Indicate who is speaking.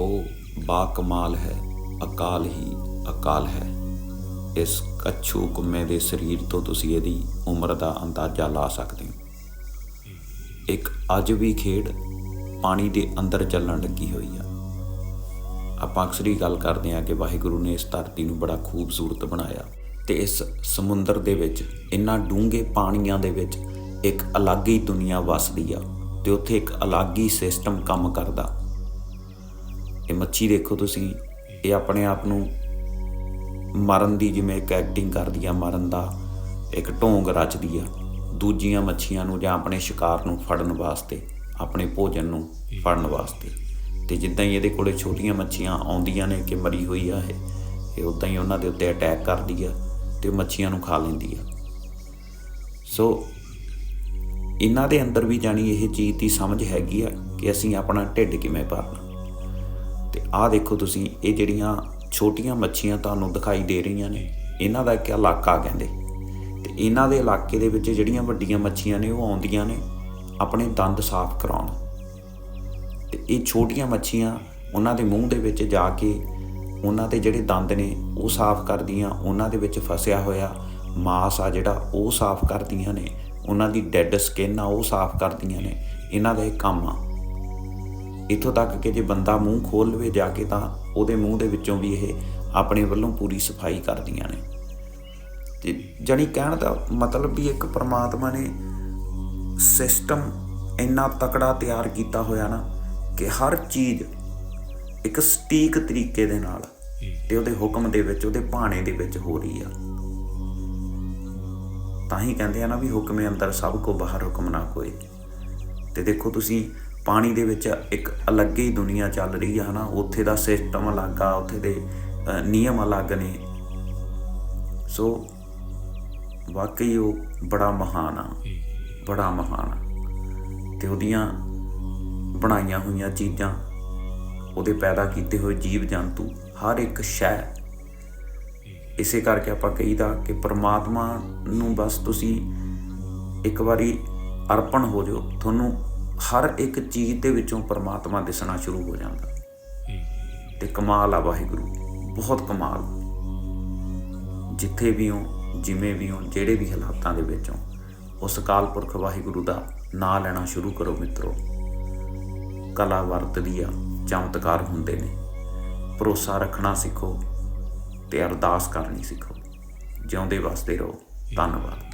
Speaker 1: ਉਹ ਬਾ ਕਮਾਲ ਹੈ, ਅਕਾਲ ਹੀ ਅਕਾਲ ਹੈ। ਇਸ ਕੱਛੂ ਕੁੰਮੇ ਦੇ ਸਰੀਰ ਤੋਂ ਤੁਸੀਂ ਇਹਦੀ ਉਮਰ ਦਾ ਅੰਦਾਜ਼ਾ ਲਾ ਸਕਦੇ ਹੋ। ਇੱਕ ਅੱਜ ਵੀ ਖੇਡ ਪਾਣੀ ਦੇ ਅੰਦਰ ਚੱਲਣ ਲੱਗੀ ਹੋਈ ਆ। ਆਪਾਂ ਅਕਸਰ ਹੀ ਗੱਲ ਕਰਦੇ ਹਾਂ ਕਿ ਵਾਹਿਗੁਰੂ ਨੇ ਇਸ ਧਰਤੀ ਨੂੰ ਬੜਾ ਖੂਬਸੂਰਤ ਬਣਾਇਆ ਤੇ ਇਸ ਸਮੁੰਦਰ ਦੇ ਵਿੱਚ ਇੰਨਾ ਡੂੰਘੇ ਪਾਣੀਆਂ ਦੇ ਵਿੱਚ ਇੱਕ ਅਲੱਗ ਹੀ ਦੁਨੀਆ ਵਸਦੀ ਆ ਤੇ ਉੱਥੇ ਇੱਕ ਅਲੱਗ ਹੀ ਸਿਸਟਮ ਕੰਮ ਕਰਦਾ। ਇਹ ਮੱਛੀ ਦੇਖੋ ਤੁਸੀਂ, ਇਹ ਆਪਣੇ ਆਪ ਨੂੰ ਮਰਨ ਦੀ ਜਿਵੇਂ ਇੱਕ ਐਕਟਿੰਗ ਕਰਦੀ ਆ, ਮਰਨ ਦਾ ਇੱਕ ਢੋਂਗ ਰਚਦੀ ਆ, ਦੂਜੀਆਂ ਮੱਛੀਆਂ ਨੂੰ ਜਾਂ ਆਪਣੇ ਸ਼ਿਕਾਰ ਨੂੰ ਫੜਨ ਵਾਸਤੇ, ਆਪਣੇ ਭੋਜਨ ਨੂੰ ਫੜਨ ਵਾਸਤੇ। ਤੇ ਜਿੱਦਾਂ ਹੀ ਇਹਦੇ ਕੋਲੇ ਛੋਟੀਆਂ ਮੱਛੀਆਂ ਆਉਂਦੀਆਂ ਨੇ ਕਿ ਮਰੀ ਹੋਈ ਆ ਇਹ ਇਹ ਉਦਾਂ ਹੀ ਉਹਨਾਂ ਦੇ ਉੱਤੇ ਅਟੈਕ ਕਰਦੀ ਆ ਤੇ ਉਹ ਮੱਛੀਆਂ ਨੂੰ ਖਾ ਲੈਂਦੀ ਆ। ਸੋ, ਇਹਨਾਂ ਦੇ ਅੰਦਰ ਵੀ ਜਾਣੀ ਇਹ ਚੀਜ਼ ਦੀ ਸਮਝ ਹੈਗੀ ਆ ਕਿ ਅਸੀਂ ਆਪਣਾ ਢਿੱਡ ਕਿਵੇਂ ਭਰਨਾ। ਤੇ ਆਹ ਦੇਖੋ ਤੁਸੀਂ, ਇਹ ਜਿਹੜੀਆਂ ਛੋਟੀਆਂ ਮੱਛੀਆਂ ਤੁਹਾਨੂੰ ਦਿਖਾਈ ਦੇ ਰਹੀਆਂ ਨੇ, ਇਹਨਾਂ ਦਾ ਇੱਕ ਇਲਾਕਾ ਕਹਿੰਦੇ। ਤੇ ਇਹਨਾਂ ਦੇ ਇਲਾਕੇ ਦੇ ਵਿੱਚ ਜਿਹੜੀਆਂ ਵੱਡੀਆਂ ਮੱਛੀਆਂ ਨੇ, ਉਹ ਆਉਂਦੀਆਂ ਨੇ ਆਪਣੇ ਦੰਦ ਸਾਫ਼ ਕਰਾਉਣ। ਤੇ ਇਹ ਛੋਟੀਆਂ ਮੱਛੀਆਂ ਉਹਨਾਂ ਦੇ ਮੂੰਹ ਦੇ ਵਿੱਚ ਜਾ ਕੇ ਉਹਨਾਂ ਦੇ ਜਿਹੜੇ ਦੰਦ ਨੇ, ਉਹ ਸਾਫ਼ ਕਰਦੀਆਂ, ਉਹਨਾਂ ਦੇ ਵਿੱਚ ਫਸਿਆ ਹੋਇਆ ਮਾਸ ਆ ਜਿਹੜਾ, ਉਹ ਸਾਫ਼ ਕਰਦੀਆਂ ਨੇ, ਉਹਨਾਂ ਦੀ ਡੈੱਡ ਸਕਿਨ ਆ, ਉਹ ਸਾਫ਼ ਕਰਦੀਆਂ ਨੇ। ਇਹਨਾਂ ਦਾ ਇਹ ਕੰਮ ਆ। ਇਥੋਂ ਤੱਕ ਕਿ ਜੇ ਬੰਦਾ ਮੂੰਹ ਖੋਲ ਲਵੇ ਜਾ ਕੇ ਤਾਂ ਉਹਦੇ ਮੂੰਹ ਦੇ ਵਿੱਚੋਂ ਵੀ ਇਹ ਆਪਣੇ ਵੱਲੋਂ ਪੂਰੀ ਸਫ਼ਾਈ ਕਰਦੀਆਂ ਨੇ। ਤੇ ਜਾਣੀ ਕਹਿਣ ਦਾ ਮਤਲਬ ਵੀ ਇੱਕ ਪ੍ਰਮਾਤਮਾ ਨੇ ਸਿਸਟਮ ਇੰਨਾ ਤਕੜਾ ਤਿਆਰ ਕੀਤਾ ਹੋਇਆ ਨਾ ਕਿ ਹਰ ਚੀਜ਼ ਇੱਕ ਸਟੀਕ ਤਰੀਕੇ ਦੇ ਨਾਲ ਤੇ ਉਹਦੇ ਹੁਕਮ ਦੇ ਵਿੱਚ, ਉਹਦੇ ਭਾਣੇ ਦੇ ਵਿੱਚ ਹੋ ਰਹੀ ਆ। ਤਾਂ ਹੀ ਕਹਿੰਦੇ ਆ ਨਾ ਵੀ ਹੁਕਮੇ ਅੰਦਰ ਸਭ ਕੋ ਬਾਹਰ ਹੁਕਮ ਨਾ ਕੋਈ ਤੇ ਦੇਖੋ ਤੁਸੀਂ ਪਾਣੀ ਦੇ ਵਿੱਚ ਇੱਕ ਅਲੱਗ ਹੀ ਦੁਨੀਆ ਚੱਲ ਰਹੀ ਆ, ਹਨਾ? ਉੱਥੇ ਦਾ ਸਿਸਟਮ ਅਲੱਗ ਆ, ਉੱਥੇ ਦੇ ਨਿਯਮ ਅਲੱਗ ਨੇ। ਸੋ ਵਾਕਈ ਉਹ ਬੜਾ ਮਹਾਨ ਆ। ਬੜਾ ਮਹਾਨ ਆ। ਤੇ ਉਹਦੀਆਂ ਬਣਾਈਆਂ ਹੋਈਆਂ ਚੀਜ਼ਾਂ, ਉਹਦੇ ਪੈਦਾ ਕੀਤੇ ਹੋਏ ਜੀਵ ਜੰਤੂ, ਹਰ ਇੱਕ ਸ਼ੈ। ਇਸੇ ਕਰਕੇ ਆਪਾਂ ਕਹੀਦਾ ਕਿ ਪ੍ਰਮਾਤਮਾ ਨੂੰ ਬਸ ਤੁਸੀਂ ਇੱਕ ਵਾਰੀ ਅਰਪਣ ਹੋ ਜਾਓ, ਤੁਹਾਨੂੰ ਹਰ ਇੱਕ ਚੀਜ਼ ਦੇ ਵਿੱਚੋਂ ਪਰਮਾਤਮਾ ਦਿਸਣਾ ਸ਼ੁਰੂ ਹੋ ਜਾਂਦਾ। ਤੇ ਕਮਾਲ ਆ ਵਾਹਿਗੁਰੂ, ਬਹੁਤ ਕਮਾਲ। ਜਿੱਥੇ ਵੀ ਹੋ, ਜਿਵੇਂ ਵੀ ਹੋ, ਜਿਹੜੇ ਵੀ ਹਾਲਾਤਾਂ ਦੇ ਵਿੱਚ ਹੋ, ਉਸ ਕਾਲ ਪੁਰਖ ਵਾਹਿਗੁਰੂ ਦਾ ਨਾਮ ਲੈਣਾ ਸ਼ੁਰੂ ਕਰੋ ਮਿੱਤਰੋ। ਕਲਾ ਵਰਤਦੀ ਆ, ਚਮਤਕਾਰ ਹੁੰਦੇ ਨੇ। ਭਰੋਸਾ ਰੱਖਣਾ ਸਿੱਖੋ ਤੇ ਅਰਦਾਸ ਕਰਨੀ ਸਿੱਖੋ। ਜਿਉਂਦੇ ਵਸਦੇ ਰਹੋ। ਧੰਨਵਾਦ।